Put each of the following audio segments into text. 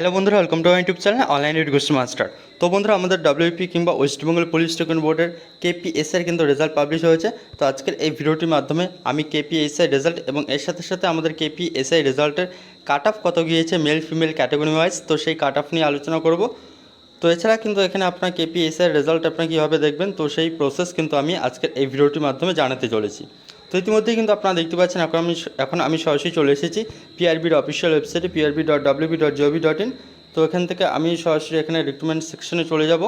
Hello বন্ধুরা welcome to YouTube channel online education master তো বন্ধুরা, আমাদের ডাব্লিউপি কিংবা ওয়েস্ট বেঙ্গল পুলিশ টোকেন বোর্ডের কেপিএস এর কিন্তু রেজাল্ট পাবলিশ হয়েছে। তো আজকের এই ভিডিওটির মাধ্যমে আমি কেপিএসআই রেজাল্ট এবং এর সাথে সাথে আমাদের কেপিএসআই রেজাল্টের কাট অফ কত গিয়েছে মেল ফিমেল ক্যাটাগরি ওয়াইজ তো সেই কাট অফ নিয়ে আলোচনা করব। তো এছাড়া কিন্তু এখানে আপনার কেপিএসআই রেজাল্ট আপনার কীভাবে দেখবেন, তো সেই প্রসেস কিন্তু আমি আজকের এই ভিডিওটির মাধ্যমে জানাতে চলেছি। তো ইতিমধ্যেই কিন্তু আপনারা দেখতে পাচ্ছেন, এখন আমি এখন আমি সরাসরি চলে এসেছি পিআরবির অফিসিয়াল ওয়েবসাইটে PRB dot WB dot GOV dot in তো এখান থেকে আমি সরাসরি এখানে রিক্রুটমেন্ট সেকশনে চলে যাব।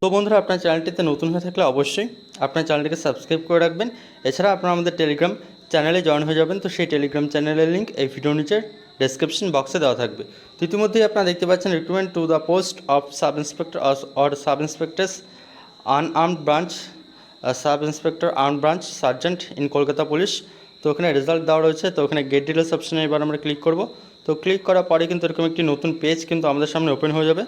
তো বন্ধুরা, আপনার চ্যানেলটিতে নতুন হয়ে থাকলে অবশ্যই আপনার চ্যানেলটিকে সাবস্ক্রাইব করে রাখবেন। এছাড়া আপনারা আমাদের টেলিগ্রাম চ্যানেলে জয়েন হয়ে যাবেন, তো সেই টেলিগ্রাম চ্যানেলের লিঙ্ক এই ভিডিও নিচের ডেসক্রিপশন বক্সে দেওয়া থাকবে। তো ইতিমধ্যেই আপনারা দেখতে পাচ্ছেন recruitment to the post of sub inspector or sub inspectors unarmed branch sub inspector arm branch, sergeant in Kolkata police. তো ওখানে রেজাল্ট দেওয়া রয়েছে। তো ওখানে গেট ডিটেলস অপশানে এবার আমরা ক্লিক করব। তো ক্লিক করার পরে কিন্তু এরকম একটি নতুন পেজ কিন্তু আমাদের সামনে ওপেন হয়ে যাবে।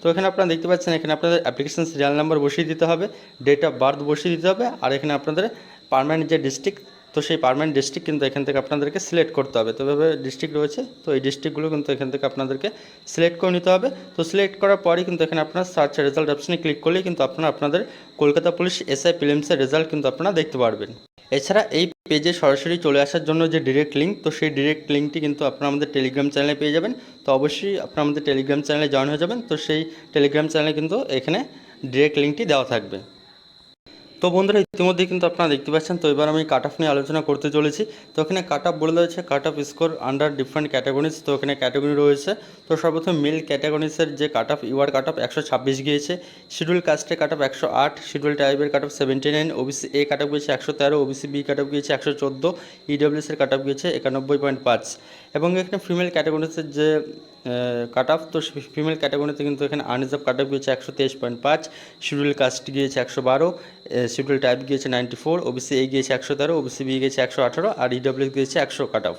তো এখানে আপনারা দেখতে পাচ্ছেন, এখানে আপনাদের অ্যাপ্লিকেশন সিরিয়াল নাম্বার বসিয়ে দিতে হবে ডেট অফ বার্থ বসিয়ে দিতে হবে, আর এখানে আপনাদের পারমানেন্ট যে ডিস্ট্রিক্ট তো সেই পারমানেন্ট ডিস্ট্রিক্ট কিন্তু এখান থেকে আপনাদেরকে সিলেক্ট করতে হবে। তো এভাবে ডিস্ট্রিক্ট রয়েছে, তো এই ডিস্ট্রিক্টগুলো কিন্তু এখান থেকে আপনাদেরকে সিলেক্ট করে নিতে হবে। তো সিলেক্ট করার পরেই কিন্তু এখানে আপনার সার্চ রেজাল্ট অপশানে ক্লিক করলেই কিন্তু আপনারা আপনাদের কলকাতা পুলিশ এসআই প্রিলিমসের রেজাল্ট কিন্তু আপনারা দেখতে পারবেন। এছাড়া এই পেজে সরাসরি চলে আসার জন্য যে ডিরেক্ট লিঙ্ক তো সেই ডিরেক্ট লিঙ্কটি কিন্তু আপনারা আমাদের টেলিগ্রাম চ্যানেলে পেয়ে যাবেন। তো অবশ্যই আপনারা আমাদের টেলিগ্রাম চ্যানেলে জয়েন হয়ে যাবেন। তো সেই টেলিগ্রাম চ্যানেলে কিন্তু এখানে ডিরেক্ট লিঙ্কটি দেওয়া থাকবে। তো বন্ধুরা ইতিমধ্যে কিন্তু আপনারা দেখতে পাচ্ছেন, তো এবার আমি কাট অফ নিয়ে আলোচনা করতে চলেছি। তো এখানে কাট অফ বলে রয়েছে cut off score under different categories তো এখানে ক্যাটাগরি রয়েছে। তো সর্বপ্রথম মেল ক্যাটাগরিজের যে cut off UR cut off একশো ছাব্বিশ গিয়েছে। শিডিউল কাস্টের কাট অফ একশো আট শিডিউল টাইপের cut off seventy nine OBC A cut off গিয়েছে একশো তেরো ওবিসি বি কাট অফ গিয়েছে একশো চোদ্দ ইডব্লিউএস এর কাট অফ গিয়েছে একানব্বই পয়েন্ট পাঁচ। এবং এখানে ফিমেল ক্যাটাগরিজের যে কাট অফ তো ফিমেল ক্যাটাগরিতে কিন্তু এখানে আনরিজার্ভ কাট অফ গিয়েছে একশো তেইশ পয়েন্ট পাঁচ শিডিউল কাস্ট গিয়েছে একশো বারো শিডিউল টাইপ গিয়েছে নাইনটি ফোর ওবিসি এ গিয়েছে একশো তেরো ওবিসি বি গিয়েছে একশো আঠারো আর ইডব্লিউ গিয়েছে একশো কাট অফ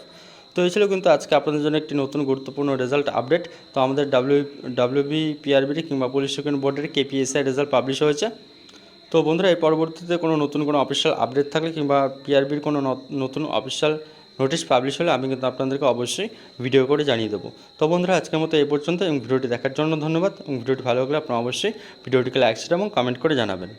তো এই ছিল কিন্তু আজকে আপনাদের জন্য একটি নতুন গুরুত্বপূর্ণ রেজাল্ট আপডেট তো আমাদের ডাব্লিউ ডাব্লিউবি পিআরবিটি কিংবা পুলিশ সেকেন্ড বোর্ডের কেপিএসআই রেজাল্ট পাবলিশ হয়েছে। তো বন্ধুরা এই পরবর্তীতে কোনো নতুন কোনো অফিসিয়াল আপডেট থাকলে কিংবা পিআরবির কোনো নতুন অফিসিয়াল নোটিশ পাবলিশ হলে আমি কিন্তু আপনাদেরকে অবশ্যই ভিডিও করে জানিয়ে দেবো। তো বন্ধুরা, আজকের মতো এই পর্যন্ত এবং ভিডিওটি দেখার জন্য ধন্যবাদ এবং ভিডিওটি ভালো লাগলে আপনারা অবশ্যই ভিডিওটিকে লাইক শেয়ার এবং কমেন্ট করে জানাবেন।